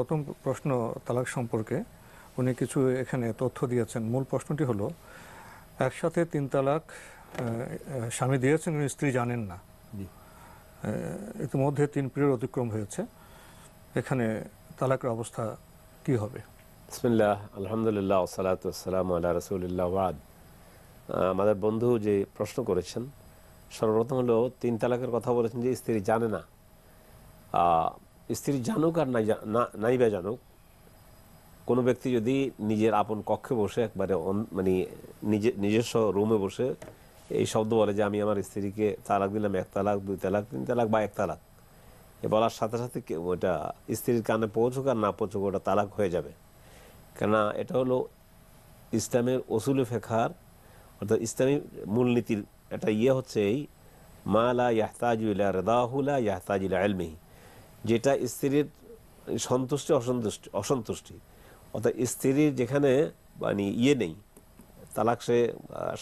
প্রথম প্রশ্ন তালাক সম্পর্কে উনি কিছু এখানে তথ্য দিয়েছেন। মূল প্রশ্নটি হলো একসাথে তিন তালাক স্বামী দিয়েছেন কিন্তু স্ত্রী জানেন না। ইতিমধ্যে তিন পিরিয়ড অতিক্রম হয়েছে। এখানে তালাকের অবস্থা কি হবে? বিসমিল্লাহ আলহামদুলিল্লাহ আসসালাম আল্লাহ রসুলিল্লাহ ওয়াদ আমাদের বন্ধু যে প্রশ্ন করেছেন সর্বপ্রথম হলো তিন তালাকের কথা বলেছেন যে স্ত্রী জানে না। আহ, স্ত্রী জানুক আর নাই বা জানুক, কোনো ব্যক্তি যদি নিজের আপন কক্ষে বসে, একবারে মানে নিজে নিজস্ব রুমে বসে এই শব্দ বলে যে আমি আমার স্ত্রীকে তালাক দিলাম, এক তালাক, দুই তালাক, তিন তালাক বা এক তালাক। এ বলার সাথে সাথে ওটা স্ত্রীর কানে পৌঁছুক আর না পৌঁছুক, ওটা তালাক হয়ে যাবে। কেননা এটা হলো ইসলামের অসুল ফেখার অর্থাৎ ইসলামী মূলনীতির একটা ইয়ে হচ্ছে এই মালা ইয়াহতাজুলা রেদাহুলা ইয়াহতাজুলা আলমিহি যেটা স্ত্রীর সন্তুষ্টি অসন্তুষ্টি অসন্তুষ্টি। অর্থাৎ স্ত্রীর যেখানে মানে ইয়ে নেই তালাক সে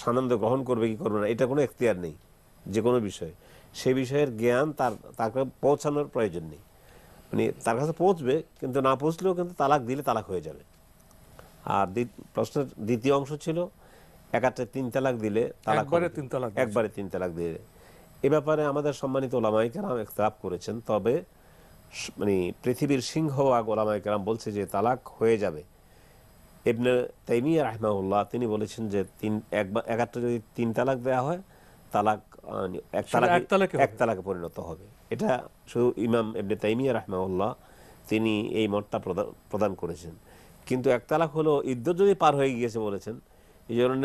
সানন্দ গ্রহণ করবে কি করবে না এটা কোনো এখতিয়ার নেই যে কোনো বিষয়ে। সে বিষয়ের জ্ঞান তার তাকে পৌঁছানোর প্রয়োজন নেই। মানে তার কাছে পৌঁছবে কিন্তু না পৌঁছলেও কিন্তু তালাক দিলে তালাক হয়ে যাবে। আর প্রশ্নের দ্বিতীয় অংশ ছিল একাত্রে তিন তালাক দিলে তালাক একবারে তিন তালাক একবারে তিন তালাক দিলে। এ ব্যাপারে আমাদের সম্মানিত ওলামাই কেরাম একতলাপ করেছেন তবে মানে পৃথিবীর সিংহ আগ ওলামাই কেরাম বলছে যে তালাক হয়ে যাবে। ইবনে তাইমিয়া রাহমাউল্লাহ তিনি বলেছেন যে তিন একবার একাত্রে যদি তিন তালাক দেওয়া হয় তালাক এক তালাক এক তালাকে এক তালাকে পরিণত হবে। এটা শুধু ইমাম ইবনে তাইমিয়া রাহমাউল্লাহ তিনি এই মতটা প্রদান প্রদান করেছেন। কিন্তু এক তালাক হলো ইদ্যত যদি পার হয়ে গিয়েছে বলেছেন এই জন্য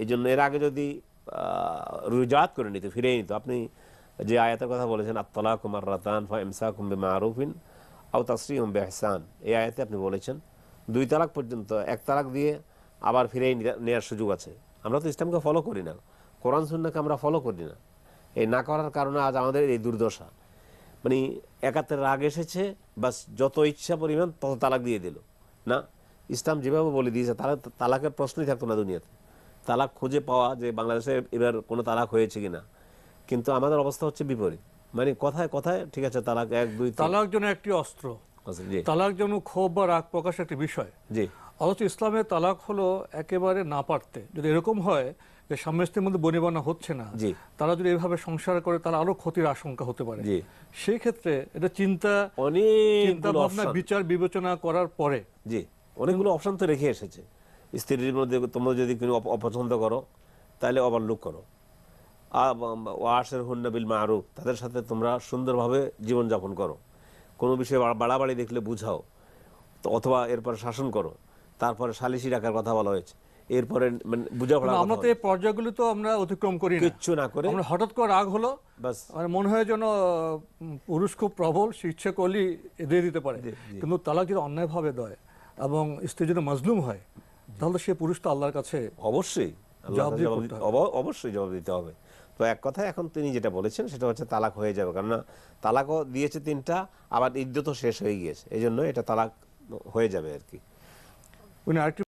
এই জন্য এর আগে যদি রুজাত করে নিত ফিরে নিত আপনি যে আয়াতের কথা বলেছেন আত্তলা কুমার রাতান ফা ইমসা কুম্বে মারুফিন আউ আও তাসরিম বেহসান এই আয়াতে আপনি বলেছেন, দুই তালাক পর্যন্ত, এক তালাক দিয়ে আবার ফিরে নেওয়ার সুযোগ আছে। আমরা তো ইসলামকে ফলো করি না। কোরআন, সুন্নাকে আমরা ফলো করি না। এই না করার কারণে আজ আমাদের এই দুর্দশা। মানে একাত্তর রাগ এসেছে, বাস যত ইচ্ছা পরিমাণ তত তালাক দিয়ে দিল। না, ইসলাম যেভাবে বলে দিয়েছে তারা তালাকের প্রশ্নই থাকতো না দুনিয়াতে। তালাক খুঁজে পাওয়া যে বাংলাদেশে এবার কোনো তালাক হয়েছে কিনা। কিন্তু আমাদের অবস্থা হচ্ছে বিপরীত। মানে কথায় কথায় ঠিক আছে তালাক এক দুই তালাক যেন একটি অস্ত্র। তালাক যেন ক্ষোভ বা রাগ প্রকাশ একটি বিষয়। জি। অথচ ইসলামের তালাক হলো একেবারে না পারতে। যদি এরকম হয় যে স্বামী স্ত্রীর মধ্যে বনিবনা হচ্ছে না। তারা যদি এভাবে সংসার করে তারা আরও ক্ষতির আশঙ্কা হতে পারে। সেই ক্ষেত্রে এটা চিন্তা চিন্তা অনেকগুলো ভাবনা বিচার বিবেচনা করার পরে জি। অনেকগুলো অপশন তো রেখে এসেছে। স্ত্রীর মধ্যে তোমরা যদি কোনো অপছন্দ করো তাহলে ওভারলুক করো। ওয়াশের হুন্নাবিল মারুফ তাদের সাথে তোমরা সুন্দরভাবে জীবনযাপন করো। কোনো বিষয়ে বাড়াবাড়ি দেখলে বুঝাও তো অথবা এরপরে শাসন করো। তারপরে সালিশি রাখার কথা বলা হয়েছে। এরপরে মানে বুঝাপড়া আমরা তো এই পর্যায়গুলো তো আমরা অতিক্রম করি না। কিচ্ছু না করে। আমরা হঠাৎ করে রাগ হলো। বাস। আমার মনে হয় যেন পুরুষ খুব প্রবল সে ইচ্ছে করলেই দিয়ে দিতে পারে। কিন্তু তালাক যদি অন্যায়ভাবে দেয় এবং স্ত্রী যদি মজলুম হয় তাহলে সে পুরুষ তো আল্লাহর কাছে অবশ্যই। অবশ্যই জবাব দিতে হবে। তো এক কথায় এখন তিনি যেটা বলেছেন সেটা হচ্ছে তালাক হয়ে যাবে। কেননা তালাকও দিয়েছে তিনটা আবার ইদ্যতও শেষ হয়ে গিয়েছে। এই জন্য এটা তালাক হয়ে যাবে আর কি। উনি আরেকটি